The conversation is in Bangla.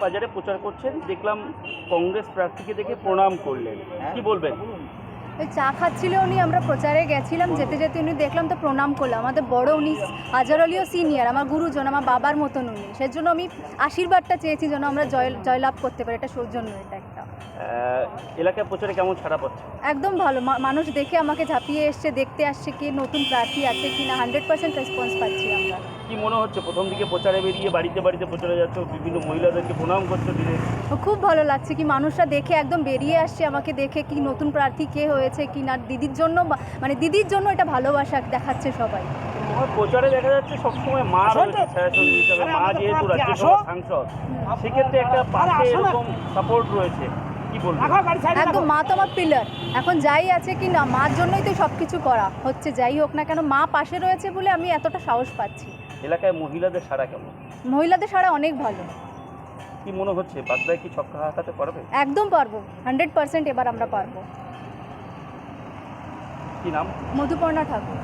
বাজারে প্রচার করছেন দেখলাম কংগ্রেস প্রার্থীকে দেখে প্রণাম করলেন। কি বলবেন? ওই চা খাচ্ছিল উনি আমরা প্রচারে গেছিলাম যেতে যেতে উনি দেখলাম তো প্রণাম করলাম আমাদের বড় উনি আজহার আলীও সিনিয়র আমার গুরুজন আমার বাবার মতন উনি। সেজন্য আমি আশীর্বাদটা চেয়েছি যেন আমরা জয় জয়লাভ করতে পারি এটা সৌজন্য এটা একটা। এলাকায় প্রচারে কেমন ছাড়া পাচ্ছে? একদম ভালো। মা- মানুষ দেখে আমাকে ঝাঁপিয়ে এসছে দেখতে আসছে কি নতুন প্রার্থী আছে কি না হান্ড্রেড পার্সেন্ট রেসপন্স পাচ্ছি আমরা। কি মনে হচ্ছে? প্রথম দিকে প্রচারে বেরিয়ে বাড়িতে বাড়িতে প্রচারে যাচ্ছ বিভিন্ন মহিলাদেরকে প্রণাম করছ দিনে। তো খুব ভালো লাগছে কি মানুষরা দেখে একদম বেরিয়ে আসছে আমাকে দেখে কি নতুন প্রার্থী কে হয়েছে কি না দিদির জন্য মানে দিদির জন্য এটা ভালোবাসা দেখাচ্ছে সবাই। তোমার প্রচারে দেখা যাচ্ছে সবসময় মা রয়েছে হিসাবে। মা যেহেতু রাজ্যসভার সাংসদ সেক্ষেত্রে একটা পাশে এরকম সাপোর্ট রয়েছে। একদম মা তো আমার পিলার এখন যাই আছে কি না মার জন্যই তো সব কিছু করা। হচ্ছে যাই হোক না কেন মা পাশে রয়েছে বলে আমি এতটা সাহস পাচ্ছি। এলাকায় মহিলাদের সাড়া কেমন? মহিলাদের সাড়া অনেক ভালো। কি মনে হচ্ছে বাগদায় কি ছক্কা হাঁকাতে পারবে? একদম পারব হান্ড্রেড পার্সেন্ট এবার আমরা পারব। কি নাম? মধুপর্ণা ঠাকুর।